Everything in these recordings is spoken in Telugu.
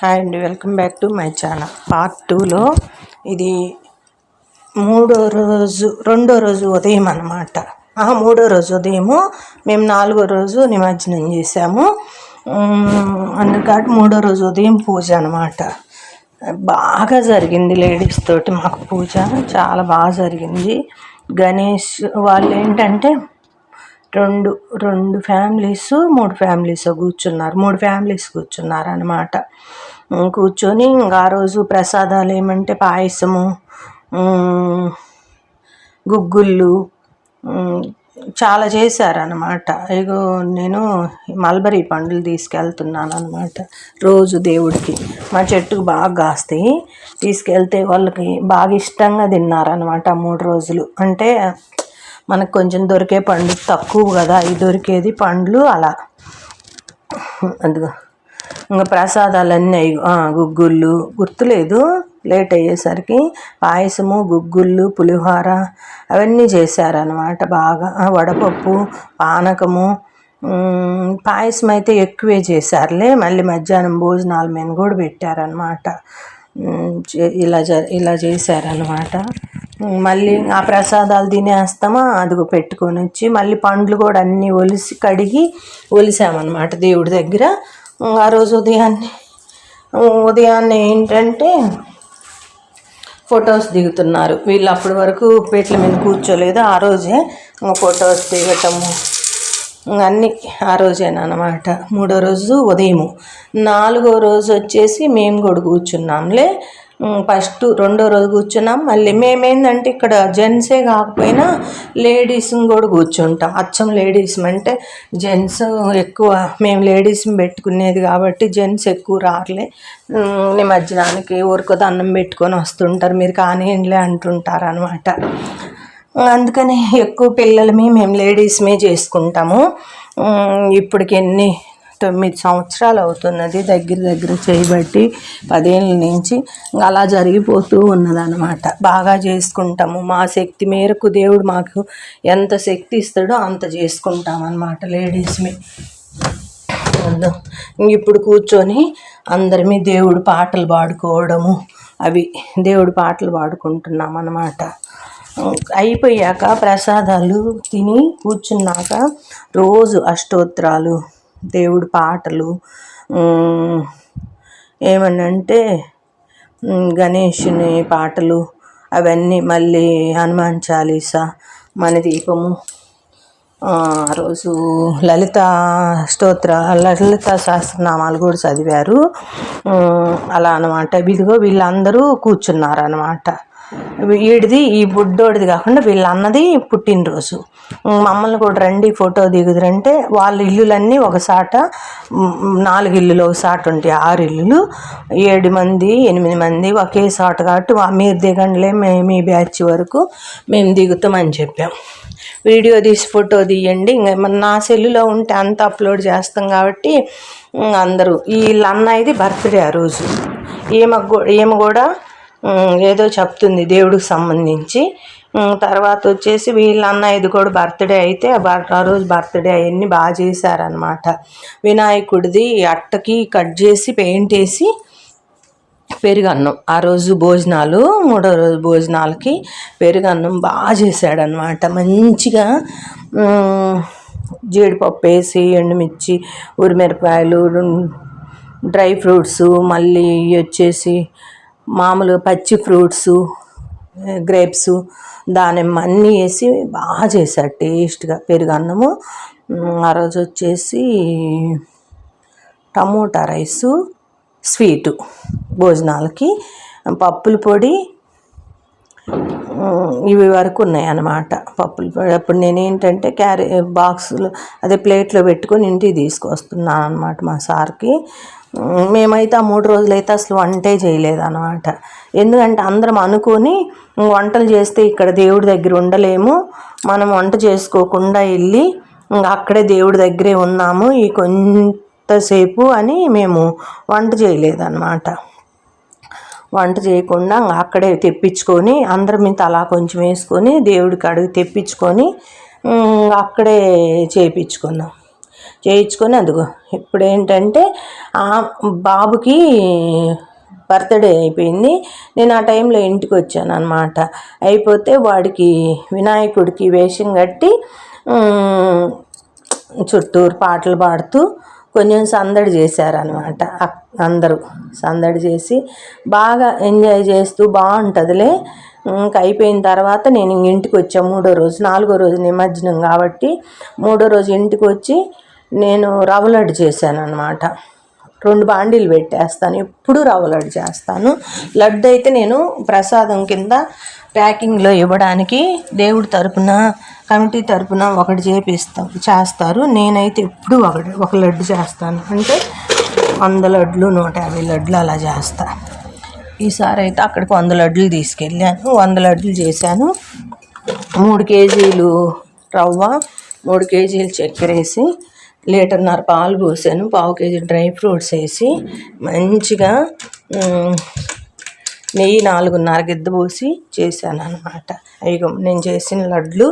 హాయ్ అండి welcome back to my channel. Part టూలో ఇది మూడో రోజు రెండో రోజు ఉదయం అనమాట మూడో రోజు ఉదయము మేము నాలుగో రోజు నిమజ్జనం చేసాము అందుకని మూడో రోజు ఉదయం పూజ అనమాట బాగా జరిగింది లేడీస్ తోటి మాకు పూజ చాలా బాగా జరిగింది. గణేష్ వాళ్ళు ఏంటంటే రెండు రెండు ఫ్యామిలీస్ మూడు ఫ్యామిలీస్ కూర్చున్నారు. మూడు ఫ్యామిలీస్ కూర్చున్నారు అనమాట కూర్చొని ఇంకా ఆ రోజు ప్రసాదాలు ఏమంటే పాయసము గుగ్గుళ్ళు చాలా చేశారనమాట ఇగో నేను మల్బరీ పండ్లు తీసుకెళ్తున్నాను అనమాట రోజు దేవుడికి. మా చెట్టుకు బాగా కాస్తాయి. తీసుకెళ్తే వాళ్ళకి బాగా ఇష్టంగా తిన్నారనమాట మూడు రోజులు. అంటే మనకు కొంచెం దొరికే పండు తక్కువ కదా అవి దొరికేది పండ్లు అలా. అందుకో ఇంకా ప్రసాదాలన్నీ గుగ్గుళ్ళు గుర్తులేదు లేట్ అయ్యేసరికి పాయసము గుగ్గుళ్ళు పులిహోర అవన్నీ చేశారనమాట బాగా. వడపప్పు పానకము పాయసం అయితే ఎక్కువే చేశారులే. మళ్ళీ మధ్యాహ్నం భోజనాలు మీద కూడా పెట్టారనమాట ఇలా ఇలా చేశారనమాట మళ్ళీ ఆ ప్రసాదాలు తినేస్తామా? అది పెట్టుకొని వచ్చి మళ్ళీ పండ్లు కూడా అన్నీ ఒలిసి కడిగి ఒలిసామన్నమాట దేవుడి దగ్గర. ఆ రోజు ఉదయాన్నే ఉదయాన్నే ఏంటంటే ఫొటోస్ దిగుతున్నారు. వీళ్ళు అప్పటి వరకు పీటల మీద కూర్చోలేదు. ఆ రోజే ఫొటోస్ దిగటము. అన్నీ ఆ రోజేనమాట మూడో రోజు ఉదయము. నాలుగో రోజు వచ్చేసి మేము కూడా కూర్చున్నాంలే. ఫస్ట్ రెండో రోజు కూర్చున్నాం. మళ్ళీ మేమేందంటే ఇక్కడ జెంట్సే కాకపోయినా లేడీస్ కూడా కూర్చుంటాం. అచ్చం లేడీస్ అంటే జెంట్స్ ఎక్కువ మేము లేడీస్ పెట్టుకునేది కాబట్టి జెంట్స్ ఎక్కువ రారులే. నిమజ్జనానికి ఊరికో దండం పెట్టుకొని వస్తుంటారు. మీరు కానివ్వండిలే అంటుంటారు అనమాట అందుకని ఎక్కువ పిల్లలమే మేము లేడీస్మే చేసుకుంటాము. ఇప్పటికి ఎన్ని తొమ్మిది సంవత్సరాలు అవుతున్నది దగ్గర దగ్గర చేయబట్టి పదేళ్ళ నుంచి అలా జరిగిపోతూ ఉన్నదనమాట బాగా చేసుకుంటాము. మా శక్తి మేరకు దేవుడు మాకు ఎంత శక్తి ఇస్తాడో అంత చేసుకుంటాం అన్నమాట లేడీస్మి ఇప్పుడు కూర్చొని అందరిమీ దేవుడు పాటలు పాడుకోవడము అవి దేవుడు పాటలు పాడుకుంటున్నాం అన్నమాట అయిపోయాక ప్రసాదాలు తిని కూర్చున్నాక రోజు అష్టోత్తరాలు దేవుడు పాటలు ఏమనంటే గణేషుని పాటలు అవన్నీ మళ్ళీ హనుమాన్ చాలీస మన దీపము. ఆ రోజు లలిత స్తోత్ర లలిత సహస్రనామాలు కూడా చదివారు. అలా అనమాట ఇదిగో వీళ్ళందరూ కూర్చున్నారు అనమాట వీడిది ఈ బుడ్డోడిది కాకుండా వీళ్ళ అన్నది పుట్టినరోజు మమ్మల్ని కూడా రండి ఫోటో దిగుదురంటే వాళ్ళ ఇల్లులన్నీ ఒక సాట నాలుగు ఇల్లులు ఒకసాట ఉంటాయి. ఆరు ఇల్లులు ఏడు మంది ఎనిమిది మంది ఒకే సాట కాబట్టి మీరు దిగండిలే మీ బ్యాచ్ వరకు మేము దిగుతామని చెప్పాం. వీడియో తీసి ఫోటో తీయండి. ఇంకా నా సెల్లులో ఉంటే అంత అప్లోడ్ చేస్తాం కాబట్టి అందరూ. వీళ్ళ అన్నయ్యది బర్త్డే ఆ రోజు. ఈమె ఈమె కూడా ఏదో చెప్తుంది దేవుడికి సంబంధించి. తర్వాత వచ్చేసి వీళ్ళ అన్న ఇది కూడా బర్త్డే అయితే ఆ రోజు బర్త్డే అవన్నీ బాగా చేశారనమాట వినాయకుడిది అట్టకి కట్ చేసి పెయింట్ వేసి పెరుగన్నం. ఆ రోజు భోజనాలు మూడో రోజు భోజనాలకి పెరుగన్నం బాగా చేశాడనమాట మంచిగా జీడిపప్పు వేసి ఎండుమిర్చి ఉరిమిరపాయలు డ్రై ఫ్రూట్స్ మళ్ళీ వచ్చేసి మామూలుగా పచ్చి ఫ్రూట్స్ గ్రేప్స్ దానిమ్మ అన్నీ వేసి బాగా చేశారు టేస్ట్గా. పెరుగన్నము ఆ రోజు వచ్చేసి టమోటా రైసు స్వీటు భోజనాలకి పప్పుల పొడి ఇవి వరకు ఉన్నాయి అన్నమాట పప్పుల పొడి. అప్పుడు నేనేంటంటే క్యారీ బాక్సులు అదే ప్లేట్లో పెట్టుకొని ఇంటికి తీసుకొస్తున్నాను అనమాట మా సార్కి. మేమైతే ఆ మూడు రోజులైతే అసలు వంటే చేయలేదన్నమాట. ఎందుకంటే అందరం అనుకొని వంటలు చేస్తే ఇక్కడ దేవుడి దగ్గర ఉండలేము. మనం వంట చేసుకోకుండా వెళ్ళి అక్కడే దేవుడి దగ్గరే ఉన్నాము. ఈ కొంతసేపు అని మేము వంట చేయలేదన్నమాట. వంట చేయకుండా అక్కడే తెప్పించుకొని అందరం మీద అలా కొంచెం వేసుకొని దేవుడికి అడిగి తెప్పించుకొని అక్కడే చేయించుకున్నాం చేయించుకొని అందుకు. ఇప్పుడు ఏంటంటే ఆ బాబుకి బర్త్డే అయిపోయింది. నేను ఆ టైంలో ఇంటికి వచ్చాను అనమాట అయిపోతే వాడికి వినాయకుడికి వేషం కట్టి చుట్టూరు పాటలు పాడుతూ కొంచెం సందడి చేశారనమాట అందరూ సందడి చేసి బాగా ఎంజాయ్ చేస్తూ బాగుంటుందిలే. ఇంకా అయిపోయిన తర్వాత నేను ఇంటికి వచ్చా మూడో రోజు నాలుగో రోజు నిమజ్జనం కాబట్టి మూడో రోజు ఇంటికి వచ్చి నేను రవ్వ లడ్డు చేశాను అనమాట రెండు బాండీలు పెట్టేస్తాను. ఎప్పుడు రవ్వ లడ్డు చేస్తాను. లడ్డు అయితే నేను ప్రసాదం కింద ప్యాకింగ్లో ఇవ్వడానికి దేవుడి తరపున కమిటీ తరపున ఒకటి చేపిస్తాం చేస్తారు. నేనైతే ఎప్పుడు ఒకటి ఒక లడ్డు చేస్తాను. అంటే వంద లడ్లు నూట యాభై లడ్లు అలా చేస్తా. ఈసారి అయితే అక్కడికి వంద లడ్లు తీసుకెళ్ళాను. వంద లడ్లు చేశాను. మూడు కేజీలు రవ్వ మూడు కేజీలు చక్కెర వేసి లీటర్న్నర పాలు పోసాను. పావు కేజీ డ్రై ఫ్రూట్స్ వేసి మంచిగా నెయ్యి నాలుగున్నర గిద్ద పోసి చేశాను అనమాట అయ్యో నేను చేసిన లడ్లు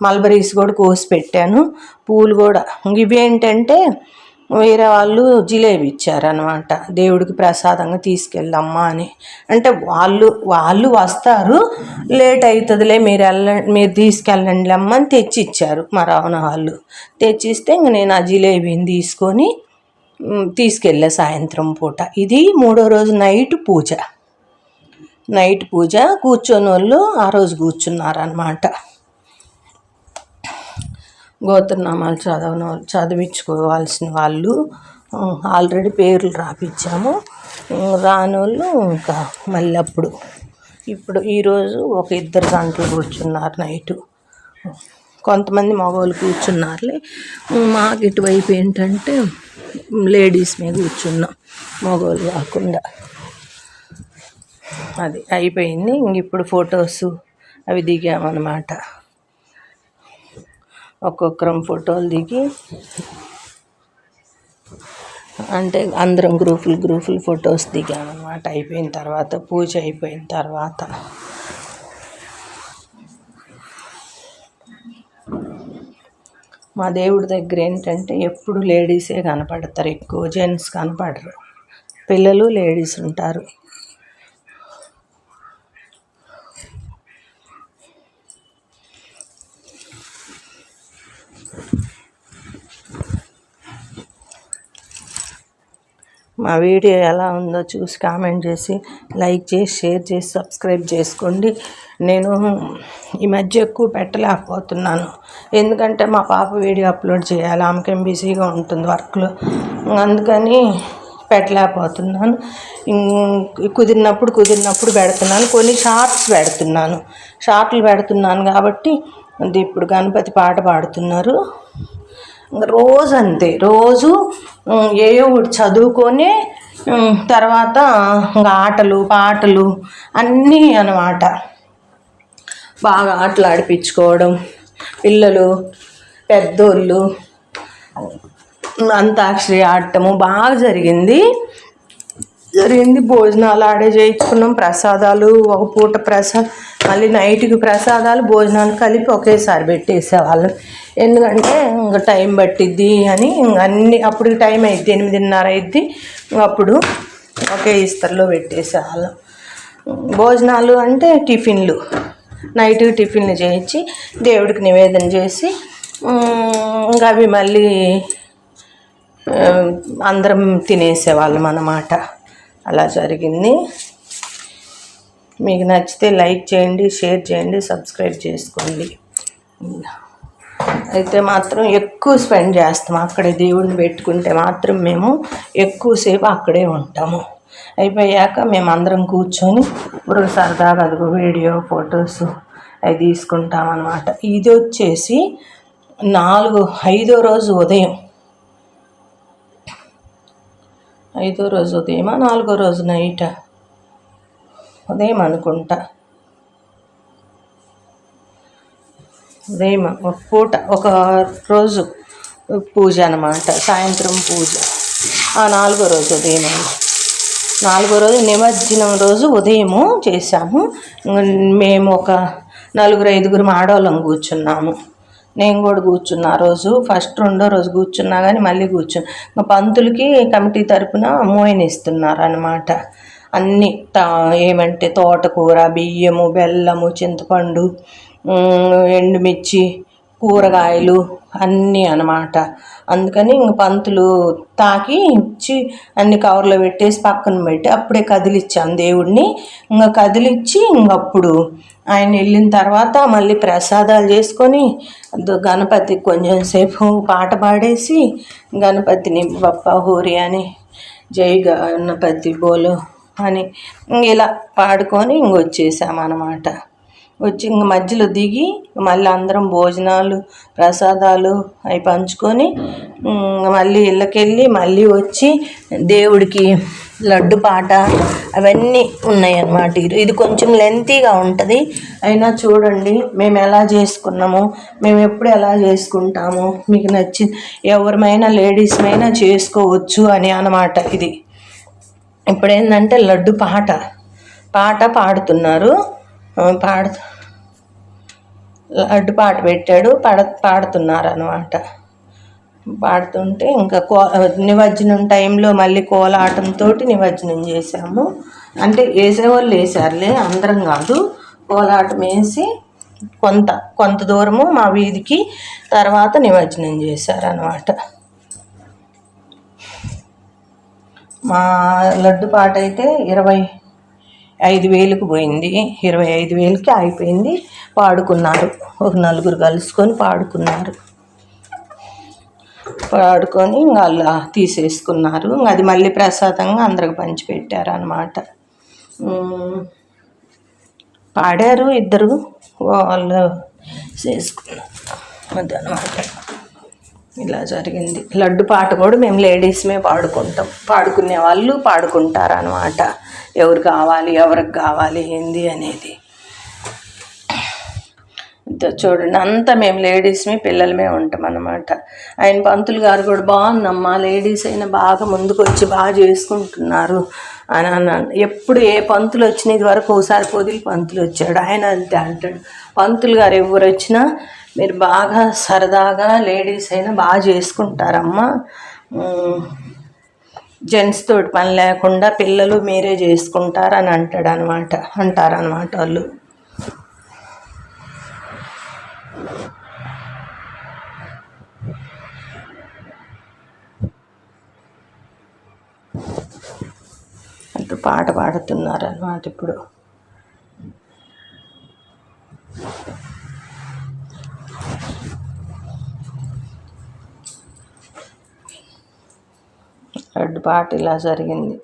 మల్బరీస్ కూడా కోసి పెట్టాను. పూలు కూడా. ఇవి ఏంటంటే వేరే వాళ్ళు జిలేబీ ఇచ్చారనమాట దేవుడికి ప్రసాదంగా తీసుకెళ్ళమ్మా అని. అంటే వాళ్ళు వాళ్ళు వస్తారు లేట్ అవుతుందిలే మీరు వెళ్ళండి మీరు తీసుకెళ్ళండి అమ్మ అని తెచ్చి ఇచ్చారు మా రావణ వాళ్ళు. తెచ్చిస్తే ఇంక నేను ఆ జిలేబీని తీసుకొని తీసుకెళ్ళా సాయంత్రం పూట. ఇది మూడో రోజు నైట్ పూజ. నైట్ పూజ కూర్చొని వాళ్ళు ఆ రోజు కూర్చున్నారనమాట గోత్రనామాలు చదవన చదివించుకోవాల్సిన వాళ్ళు ఆల్రెడీ పేర్లు రాపిచ్చాము. రానోళ్ళు ఇంకా మళ్ళీ అప్పుడు ఇప్పుడు ఈరోజు ఒక ఇద్దరు గంటలు కూర్చున్నారు నైటు. కొంతమంది మగవాళ్ళు కూర్చున్నారులే. మాకు ఇటువైపు ఏంటంటే లేడీస్ మీద కూర్చున్నాం మగవాళ్ళు కాకుండా. అది అయిపోయింది. ఇంక ఇప్పుడు ఫొటోస్ అవి దిగామన్నమాట. ఒక్కొక్కరం ఫోటోలు దిగి అంటే అందరం గ్రూపులు గ్రూపులు ఫొటోస్ దిగామన్నమాట. అయిపోయిన తర్వాత పూజ అయిపోయిన తర్వాత. మా దేవుడి దగ్గర ఏంటంటే ఎప్పుడు లేడీసే కనపడతారు ఎక్కువ జెంట్స్ కనపడరు. పిల్లలు లేడీస్ ఉంటారు. మా వీడియో ఎలా ఉందో చూసి కామెంట్ చేసి లైక్ చేసి షేర్ చేసి సబ్స్క్రైబ్ చేసుకోండి. నేను ఈ మధ్య ఎక్కువ పెట్టలేకపోతున్నాను. ఎందుకంటే మా పాప వీడియో అప్లోడ్ చేయాలి. ఆమెకేం బిజీగా ఉంటుంది వర్క్లో. అందుకని పెట్టలేకపోతున్నాను. కుదిరినప్పుడు కుదిరినప్పుడు పెడుతున్నాను. కొన్ని షార్ట్స్ పెడుతున్నాను. షార్ట్లు పెడుతున్నాను కాబట్టి ఇప్పుడు గణపతి పాట పాడుతున్నారు. రోజు అంతే. రోజు ఉమ్, ఏయో ఒకటి చదువుకొని తర్వాత ఇంకా ఆటలు పాటలు అన్నీ అన్నమాట. బాగా ఆటలు ఆడిపించుకోవడం. పిల్లలు పెద్దోళ్ళు అంతాక్షరి ఆడటము బాగా జరిగింది. జరిగింది. భోజనాలు ఆడే చేయించుకున్నాం. ప్రసాదాలు ఒక పూట ప్రసాద్ మళ్ళీ నైట్కి ప్రసాదాలు భోజనాలు కలిపి ఒకేసారి పెట్టేసేవాళ్ళం. ఎందుకంటే ఇంకా టైం పట్టిద్ది అని అన్ని అప్పుడు టైం అయింది ఎనిమిదిన్నర అయింది అప్పుడు ఒకే ఇస్తర్లో పెట్టేసేవాళ్ళం. భోజనాలు అంటే టిఫిన్లు. నైట్ టిఫిన్లు చేయించి దేవుడికి నివేదన చేసి ఇంకా అవి మళ్ళీ అందరం తినేసేవాళ్ళం అన్నమాట. అలా జరిగింది. మీకు నచ్చితే లైక్ చేయండి షేర్ చేయండి సబ్స్క్రైబ్ చేసుకోండి. అయితే మాత్రం ఎక్కువ స్పెండ్ చేస్తాం. అక్కడే దేవుడిని పెట్టుకుంటే మాత్రం మేము ఎక్కువసేపు అక్కడే ఉంటాము. అయిపోయాక మేము అందరం కూర్చొని ఇప్పుడు సరదాగా అదిగో వీడియో ఫొటోస్ అవి తీసుకుంటామన్నమాట. ఇది వచ్చేసి నాలుగు ఐదో రోజు ఉదయం. ఐదో రోజు ఉదయమా? నాలుగో రోజు నైట్? ఉదయం అనుకుంటా. ఉదయం ఒక పూట ఒక రోజు పూజ అనమాట సాయంత్రం పూజ. ఆ నాలుగో రోజు ఉదయం నాలుగో రోజు నిమజ్జనం రోజు ఉదయము చేశాము. మేము ఒక నలుగురు ఐదుగురు ఆడవాళ్ళం కూర్చున్నాము. నేను కూడా కూర్చున్నా రోజు. ఫస్ట్ రెండో రోజు కూర్చున్నా కానీ మళ్ళీ కూర్చున్నా మా పంతులకి కమిటీ తరపున మోయనిస్తున్నారు అనమాట అన్ని ఏమంటే తోటకూర బియ్యము బెల్లము చింతపండు ఎండుమిర్చి కూరగాయలు అన్నీ అనమాట అందుకని ఇంక పంతులు తాకి ఇచ్చి అన్ని కవర్లో పెట్టేసి పక్కన పెట్టి అప్పుడే కదిలిచ్చాను దేవుడిని ఇంకా కదిలిచ్చి ఇంకప్పుడు ఆయన వెళ్ళిన తర్వాత మళ్ళీ ప్రసాదాలు చేసుకొని గణపతి కొంచెం సేపు పాట పాడేసి గణపతిని బప్ప హోరి అని జై గణపతి బోలో అని ఇలా పాడుకొని ఇంకొచ్చేసామన్నమాట వచ్చి ఇంక మధ్యలో దిగి మళ్ళీ అందరం భోజనాలు ప్రసాదాలు అవి పంచుకొని మళ్ళీ ఇళ్ళకెళ్ళి మళ్ళీ వచ్చి దేవుడికి లడ్డు పాట అవన్నీ ఉన్నాయన్నమాట. ఇది కొంచెం లెంతీగా ఉంటుంది. అయినా చూడండి మేము ఎలా చేసుకున్నాము మేము ఎప్పుడు ఎలా చేసుకుంటాము మీకు నచ్చి ఎవరిమైనా లేడీస్మైనా చేసుకోవచ్చు అని అన్నమాట ఇది. ఇప్పుడు ఏంటంటే లడ్డు పాట. పాట పాడుతున్నారు. పాడు లడ్డు పాట పెట్టాడు పాడ పాడుతున్నారనమాట పాడుతుంటే ఇంకా కో నిమజ్జనం టైంలో మళ్ళీ కోలాటంతో నిమజ్జనం చేసాము అంటే వేసేవాళ్ళు వేసారులే అందరం కాదు. కోలాటం వేసి కొంత కొంత దూరము మా వీధికి తర్వాత నిమజ్జనం చేశారనమాట మా లడ్డు పాట అయితే ఇరవై ఐదు వేలకు పోయింది. ఇరవై ఐదు వేలకి అయిపోయింది. పాడుకున్నారు. ఒక నలుగురు కలుసుకొని పాడుకున్నారు. పాడుకొని ఇంకా అలా తీసేసుకున్నారు. అది మళ్ళీ ప్రసాదంగా అందరికి పంచిపెట్టారు అనమాట పాడారు ఇద్దరు. వాళ్ళు చేసుకున్నారు. అదనమాట ఇలా జరిగింది. లడ్డు పాట కూడా మేము లేడీస్మే పాడుకుంటాం. పాడుకునే వాళ్ళు పాడుకుంటారు అనమాట ఎవరు కావాలి ఎవరికి కావాలి ఏంది అనేది. చూడండి అంతా మేము లేడీస్మే పిల్లలమే ఉంటాం అనమాట ఆయన పంతులు గారు కూడా బాగుందమ్మా లేడీస్ అయినా బాగా ముందుకు వచ్చి బాగా చేసుకుంటున్నారు అని అన్నాను. ఎప్పుడు ఏ పంతులు వచ్చిన ఇది వరకు ఒకసారి పొదిలి పంతులు వచ్చాడు. ఆయన అంతే అంటాడు. పంతులు గారు ఎవరు వచ్చినా మీరు బాగా సరదాగా లేడీస్ అయినా బాగా చేసుకుంటారమ్మా. జెంట్స్ తోటి పని లేకుండా పిల్లలు మీరే చేసుకుంటారని అంటాడు అనమాట అంటారనమాట వాళ్ళు. అంటూ పాట పాడుతున్నారు అనమాట ఇప్పుడు. రెడ్ పాట ఇలా జరిగింది.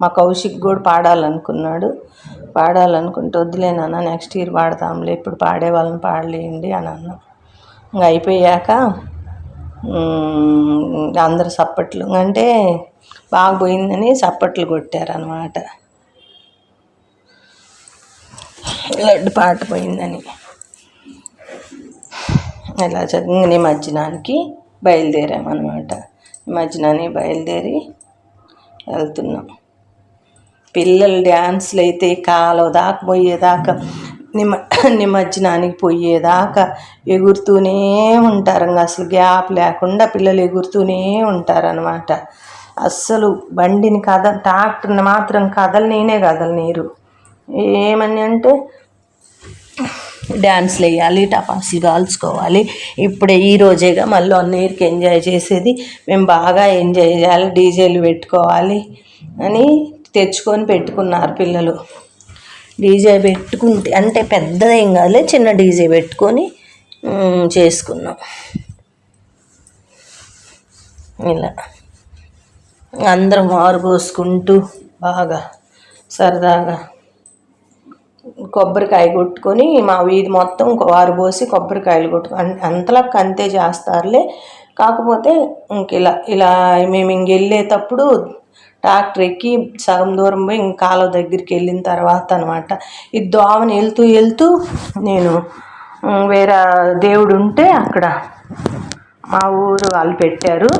మా కౌశిక్ కూడా పాడాలనుకున్నాడు. పాడాలనుకుంటే వద్దులేనన్నా నెక్స్ట్ ఇయర్ పాడతాంలే ఇప్పుడు పాడే వాళ్ళని పాడలేయండి అని అన్నా. ఇంకా అయిపోయాక అందరు సప్పట్లు అంటే బాగా పోయిందని సప్పట్లు కొట్టారనమాట లడ్డు పాట పోయిందని. ఇలా చదివి నిమజ్జనానికి బయలుదేరామన్నమాట. నిమజ్జనాన్ని బయలుదేరి వెళ్తున్నాం. పిల్లలు డ్యాన్స్లు అయితే కాలువ దాకా పోయేదాకా నిమ నిమజ్జనానికి పోయేదాకా ఎగురుతూనే ఉంటారు. అసలు గ్యాప్ లేకుండా పిల్లలు ఎగురుతూనే ఉంటారనమాట అస్సలు బండిని కద ట్రాక్టర్ని మాత్రం కదలనీనే కదలనీరు. ఏమని అంటే డ్యాన్స్లు వేయాలి టపాసులు కాల్చుకోవాలి. ఇప్పుడే ఈ రోజేగా మళ్ళీ వన్ ఇయర్కి ఎంజాయ్ చేసేది మేము బాగా ఎంజాయ్ చేయాలి డీజేలు పెట్టుకోవాలి అని తెచ్చుకొని పెట్టుకున్నారు పిల్లలు. డీజే పెట్టుకుంటే అంటే పెద్దదేం కాదు చిన్న డీజే పెట్టుకొని చేసుకున్నాం. ఇలా. అందరం మారు పోసుకుంటూ బాగా సరదాగా. కొబ్బరికాయ కొట్టుకొని మా వీధి మొత్తం వారు పోసి కొబ్బరికాయలు కొట్టుకొని అంతలా అంతే చేస్తారులే. కాకపోతే ఇంక ఇలా ఇలా మేము ఇంక వెళ్ళేటప్పుడు ట్రాక్టర్ ఎక్కి సగం దూరం పోయి ఇంక కాలువ దగ్గరికి వెళ్ళిన తర్వాత అనమాట ఈ దోమని వెళ్తూ వెళ్తూ నేను వేరే దేవుడు ఉంటే అక్కడ మా ఊరు వాళ్ళు పెట్టారు.